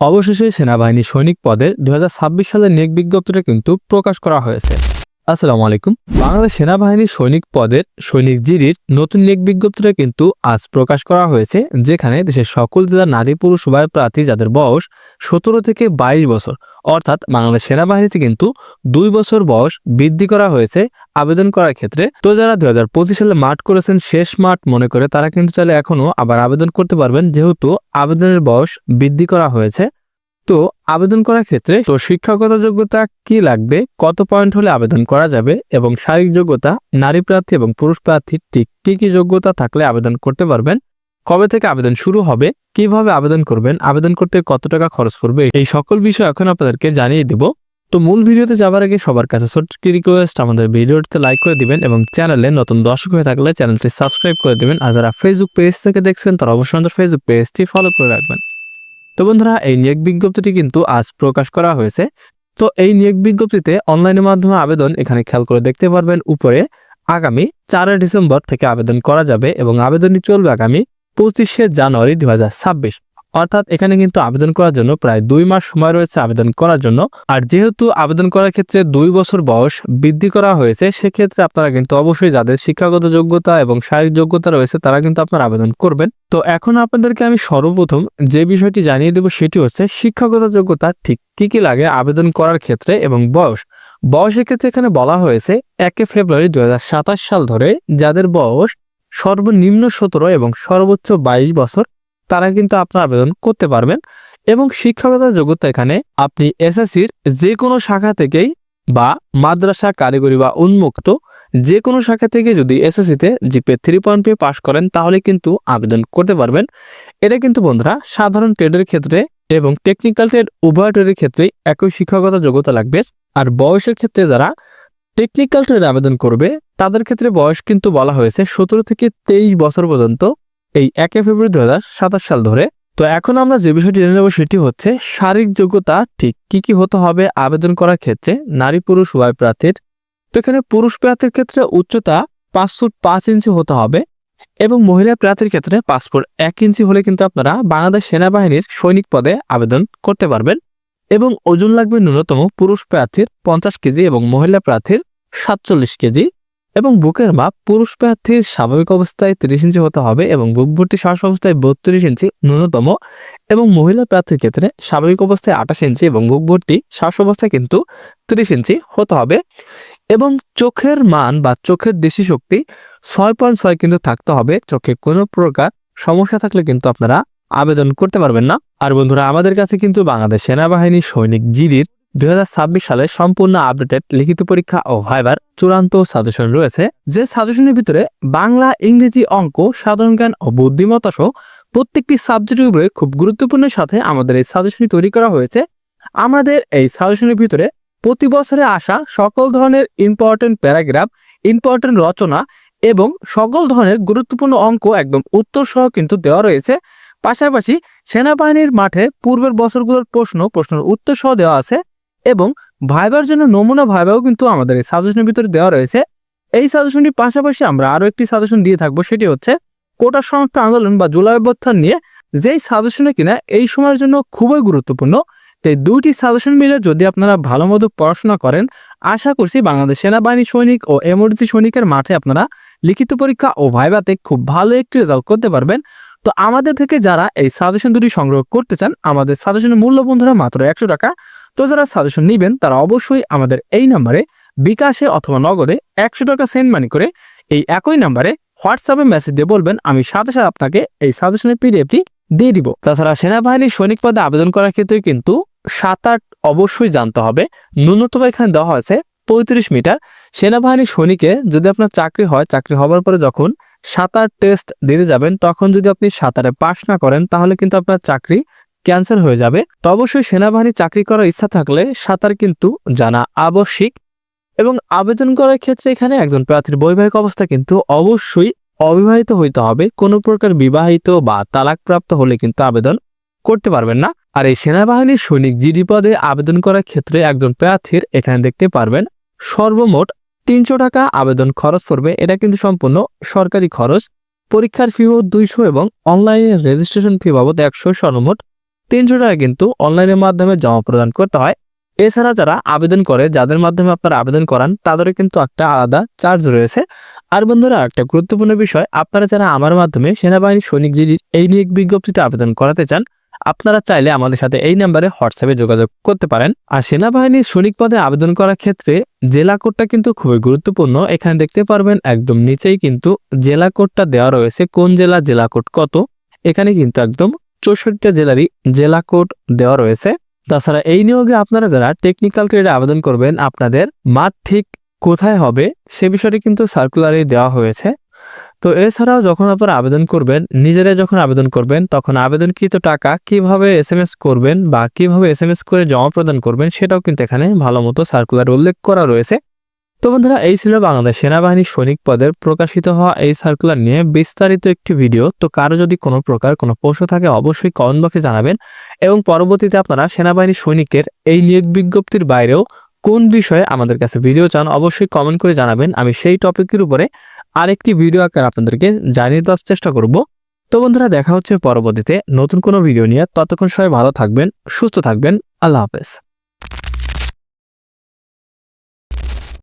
অবশেষে সেনাবাহিনী সৈনিক পদে দু সালের নিয়োগ বিজ্ঞপ্তিটা কিন্তু প্রকাশ করা হয়েছে। আসসালামু আলাইকুম। বাংলাদেশ সেনাবাহিনীর সৈনিক পদের সৈনিক জিরির নতুন নিয়োগ বিজ্ঞপ্তিটা কিন্তু আজ প্রকাশ করা হয়েছে, যেখানে দেশের সকল জেলার নারী পুরুষ উভয় প্রার্থী যাদের বয়স সতেরো থেকে বাইশ বছর, অর্থাৎ বাংলাদেশ সেনাবাহিনীতে কিন্তু দুই বছর বয়স বৃদ্ধি করা হয়েছে আবেদন করার ক্ষেত্রে। তো যারা দুই হাজার সালে মাঠ করেছেন, শেষ মাঠ মনে করে তারা কিন্তু চাইলে এখনও আবার আবেদন করতে পারবেন, যেহেতু আবেদনের বয়স বৃদ্ধি করা হয়েছে। তো আবেদন করার ক্ষেত্রে তো শিক্ষাগত যোগ্যতা কি লাগবে? কত পয়েন্ট হলে আবেদন করা যাবে? এবং শারীরিক যোগ্যতা, নারী প্রার্থী এবং পুরুষ প্রার্থীর ঠিক কি কি যোগ্যতা থাকলে আবেদন করতে পারবেন? কবে থেকে আবেদন শুরু হবে? কীভাবে আবেদন করবেন? আবেদন করতে কত টাকা খরচ করবে? এই সকল বিষয় এখন আপনাদেরকে জানিয়ে দিব। তো মূল ভিডিওতে যাবার আগে সবার কাছে ছোট্ট রিকোয়েস্ট আমাদের ভিডিওটিতে লাইক করে দিবেন এবং চ্যানেলে নতুন দর্শক হয়ে থাকলে চ্যানেলটি সাবস্ক্রাইব করে দিবেন। আর যারা ফেসবুক পেজ থেকে দেখছেন, তারা অবশ্যই আমাদের ফেসবুক পেজটি ফলো করে রাখবেন। তো বন্ধুরা, এই নিয়োগ বিজ্ঞপ্তিটি কিন্তু আজ প্রকাশ করা হয়েছে। তো এই নিয়োগ বিজ্ঞপ্তিতে অনলাইনের মাধ্যমে আবেদন এখানে খেয়াল করে দেখতে পারবেন, উপরে আগামী চারই ডিসেম্বর থেকে আবেদন করা যাবে এবং আবেদনটি চলবে আগামী পঁচিশে জানুয়ারি দু হাজার ছাব্বিশ। অর্থাৎ এখানে কিন্তু আবেদন করার জন্য প্রায় দুই মাস সময় রয়েছে আবেদন করার জন্য। আর যেহেতু আবেদন করার ক্ষেত্রে দুই বছর বয়স বৃদ্ধি করা হয়েছে, সেক্ষেত্রে আপনারা কিন্তু অবশ্যই যাদের শিক্ষাগত যোগ্যতা এবং শারীরিক যোগ্যতা রয়েছে, তারা কিন্তু আপনারা আবেদন করবেন। তো এখন আপনাদেরকে আমি সর্বপ্রথম যে বিষয়টি জানিয়ে দেব সেটি হচ্ছে শিক্ষাগত যোগ্যতা ঠিক কি কি লাগে আবেদন করার ক্ষেত্রে এবং বয়স। বয়সের ক্ষেত্রে এখানে বলা হয়েছে একে ফেব্রুয়ারি দু হাজার সাতাশ সাল ধরে যাদের বয়স সর্বনিম্ন সতেরো এবং সর্বোচ্চ বাইশ বছর তারা কিন্তু আপনার আবেদন করতে পারবেন এবং শিক্ষাগত যোগ্যতা এখানে আপনি এসএসসির যে কোনো শাখা থেকেই বা মাদ্রাসা, কারিগরি বা উন্মুক্ত যে কোনো শাখা থেকে যদি এসএসসিতে জিপে থ্রি পয়েন্ট পেয়ে পাশ করেন তাহলে কিন্তু আবেদন করতে পারবেন। এটা কিন্তু বন্ধুরা সাধারণ ট্রেডের ক্ষেত্রে এবং টেকনিক্যাল ট্রেড উভয় ট্রেডের ক্ষেত্রেই একই শিক্ষাগত যোগ্যতা লাগবে। আর বয়সের ক্ষেত্রে যারা টেকনিক্যাল ট্রেড আবেদন করবে, তাদের ক্ষেত্রে বয়স কিন্তু বলা হয়েছে সতেরো থেকে তেইশ বছর পর্যন্ত। এই একে ফেব্রুয়ারি দু সাল ধরে। তো এখন আমরা যে বিষয়টি জেনে নেব সেটি হচ্ছে, শারীরিক যোগ্যতা ঠিক কি কি হতে হবে আবেদন করার ক্ষেত্রে? নারী, পুরুষ, উভয় প্রার্থীর। তো এখানে পুরুষ প্রার্থীর ক্ষেত্রে উচ্চতা পাঁচ ফুট পাঁচ ইঞ্চি হতে হবে এবং মহিলা প্রার্থীর ক্ষেত্রে পাঁচ ফুট এক ইঞ্চি হলে কিন্তু আপনারা বাংলাদেশ সেনাবাহিনীর সৈনিক পদে আবেদন করতে পারবেন এবং ওজন লাগবে ন্যূনতম পুরুষ প্রার্থীর পঞ্চাশ কেজি এবং মহিলা প্রার্থীর সাতচল্লিশ কেজি। এবং বুকের মাপ পুরুষ প্রার্থীর স্বাভাবিক অবস্থায় তিরিশ ইঞ্চি হতে হবে এবং বুক ভর্তি শ্বাস অবস্থায় বত্রিশ ইঞ্চি ন্যূনতম এবং মহিলা প্রার্থীর ক্ষেত্রে স্বাভাবিক অবস্থায় আঠাশ ইঞ্চি এবং বুক ভর্তি শ্বাস অবস্থায় কিন্তু তিরিশ ইঞ্চি হতে হবে। এবং চোখের মান বা চোখের দৃষ্টিশক্তি ছয় পয়েন্ট ছয় কিন্তু থাকতে হবে। চোখে কোনো প্রকার সমস্যা থাকলে কিন্তু আপনারা আবেদন করতে পারবেন না। আর বন্ধুরা, আমাদের কাছে কিন্তু বাংলাদেশ সেনাবাহিনী সৈনিক জিডির দুই হাজার ছাব্বিশ সালে সম্পূর্ণ আপডেটেড লিখিত পরীক্ষা ও ভাইবার চূড়ান্ত সাজেশন রয়েছে, যে সাজেশনের ভিতরে বাংলা, ইংরেজি অঙ্ক, সাধারণ জ্ঞান ও বুদ্ধিমত্তা সহ প্রত্যেকটি সাবজেক্টের উপরে খুব গুরুত্বপূর্ণের সাথে আমাদের এই সাজেশনটি তৈরি করা হয়েছে। আমাদের এই সাজেশনের ভিতরে প্রতি বছরে আসা সকল ধরনের ইম্পর্টেন্ট প্যারাগ্রাফ ইম্পর্টেন্ট রচনা এবং সকল ধরনের গুরুত্বপূর্ণ অঙ্ক একদম উত্তর সহ কিন্তু দেওয়া রয়েছে। পাশাপাশি সেনাবাহিনীর মাঠে পূর্বের বছরগুলোর প্রশ্ন, প্রশ্নের উত্তর সহ দেওয়া আছে। এবং ভাইবার জন্য নমুনা ভাইবাও কিন্তু আমাদের এই সাজেশনের ভিতরে দেওয়া রয়েছে। এই সাজেশনটির পাশাপাশি আমরা আরও একটি সাজেশন দিয়ে থাকব, সেটি হচ্ছে কোটা সংস্কার আন্দোলন বা জুলাই অভ্যুত্থান নিয়ে যেই সাজেশনে কিনা এই সময়ের জন্য খুবই গুরুত্বপূর্ণ। তাই দুইটি সাজেশন মিলে যদি আপনারা ভালো মতো পড়াশোনা করেন, আশা করছি বাংলাদেশ সেনাবাহিনী সৈনিক ও এমার্জেন্সি সৈনিকের মাঠে আপনারা লিখিত পরীক্ষা ও ভাইবাতে খুব ভালো একটি রেজাল্ট করতে পারবেন। তো আমাদের থেকে যারা এই সাজেশন দুটি সংগ্রহ করতে চান, আমাদের সাজেশনের মূল্য বন্ধুরা মাত্র একশো টাকা। তো যারা সাজেশন নেবেন, তারা অবশ্যই আমাদের এই নাম্বারে বিকাশে অথবা নগদে একশো টাকা সেন্ড মানি করে এই একই নাম্বারে হোয়াটসঅ্যাপে মেসেজ দিয়ে বলবেন, আমি সাথে সাথে আপনাকে এই সাজেশনের পিডিএফটি দিয়ে দিব। তাছাড়া সেনাবাহিনীর সৈনিক পদে আবেদন করার ক্ষেত্রে কিন্তু সাঁতার অবশ্যই জানতে হবে। ন্যূনতম এখানে দেওয়া হয়েছে পঁয়ত্রিশ মিটার। সেনাবাহিনীর সৈনিকে যদি আপনার চাকরি হয়, চাকরি হবার পরে যখন সাঁতার টেস্ট দিতে যাবেন, তখন যদি আপনি সাঁতারে পাশ না করেন, তাহলে কিন্তু আপনার চাকরি ক্যান্সেল হয়ে যাবে, তো অবশ্যই সেনাবাহিনী চাকরি করার ইচ্ছা থাকলে সাঁতার কিন্তু জানা আবশ্যিক। এবং আবেদন করার ক্ষেত্রে এখানে একজন প্রার্থীর বৈবাহিক অবস্থা কিন্তু অবশ্যই অবিবাহিত হইতে হবে। কোনো প্রকার বিবাহিত বা তালাকপ্রাপ্ত হলে কিন্তু আবেদন করতে পারবেন না। আর এই সেনাবাহিনীর সৈনিক জিডি পদে আবেদন করার ক্ষেত্রে একজন প্রার্থীর এখানে দেখতে পারবেন সর্বমোট তিনশো টাকা আবেদন খরচ পড়বে। এটা কিন্তু সম্পূর্ণ সরকারি খরচ। পরীক্ষার ফি দুইশো এবং অনলাইনে রেজিস্ট্রেশন ফি বাবদ একশো সর্বমোট তিনশো টাকা কিন্তু অনলাইনের মাধ্যমে জমা প্রদান করতে হয়। এছাড়া যারা আবেদন করে, যাদের মাধ্যমে আপনারা আবেদন করান, তাদেরও কিন্তু একটা আলাদা চার্জ রয়েছে। আর বন্ধুরা, একটা গুরুত্বপূর্ণ বিষয়, আপনারা যারা আমার মাধ্যমে সেনাবাহিনী সৈনিক জিডির এই নিয়োগ বিজ্ঞপ্তিতে আবেদন করাতে চান, আপনারা চাইলে আমাদের সাথে এই নাম্বারে হোয়াটসঅ্যাপে যোগাযোগ করতে পারেন। আর সেনাবাহিনীর সৈনিক পদে আবেদন করার ক্ষেত্রে জেলা কোডটা কিন্তু খুবই গুরুত্বপূর্ণ। এখানে দেখতে পারবেন একদম নিচেই কিন্তু জেলা কোডটা দেওয়া রয়েছে, কোন জেলা জেলা কোড কত। এখানে কিন্তু একদম চৌষট্টিটা জেলারই জেলা কোড দেওয়া রয়েছে। তাছাড়া এই নিয়োগে আপনারা যারা টেকনিক্যাল ট্রেডে আবেদন করবেন, আপনাদের মাঠ ঠিক কোথায় হবে সে বিষয়টি কিন্তু সার্কুলারে দেওয়া হয়েছে। তো এছাড়াও যখন আপনারা আবেদন করবেন, নিজেরাই যখন আবেদন করবেন, তখন আবেদনকৃত টাকা কীভাবে এস করবেন বা কীভাবে এস করে জমা প্রদান করবেন, সেটাও কিন্তু এখানে ভালো মতো সার্কুলার উল্লেখ করা রয়েছে। তো বন্ধুরা, এই ছিল বাংলাদেশ সেনাবাহিনীর সৈনিক পদের প্রকাশিত হওয়া এই সার্কুলার নিয়ে বিস্তারিত একটি ভিডিও তো কারও যদি কোনো প্রকার কোনো প্রশ্ন থাকে, অবশ্যই কমেন্ট বক্সে জানাবেন এবং পরবর্তীতে আপনারা সেনাবাহিনীর সৈনিকের এই নিয়োগ বিজ্ঞপ্তির বাইরেও কোন বিষয়ে আমাদের কাছে ভিডিও চান, অবশ্যই কমেন্ট করে জানাবেন। আমি সেই টপিকের উপরে আরেকটি ভিডিও আকার আপনাদেরকে জানিয়ে দেওয়ার চেষ্টা করব। তো বন্ধুরা, দেখা হচ্ছে পরবর্তীতে নতুন কোনো ভিডিও নিয়ে। ততক্ষণ সবাই ভালো থাকবেন, সুস্থ থাকবেন। আল্লাহ হাফেজ।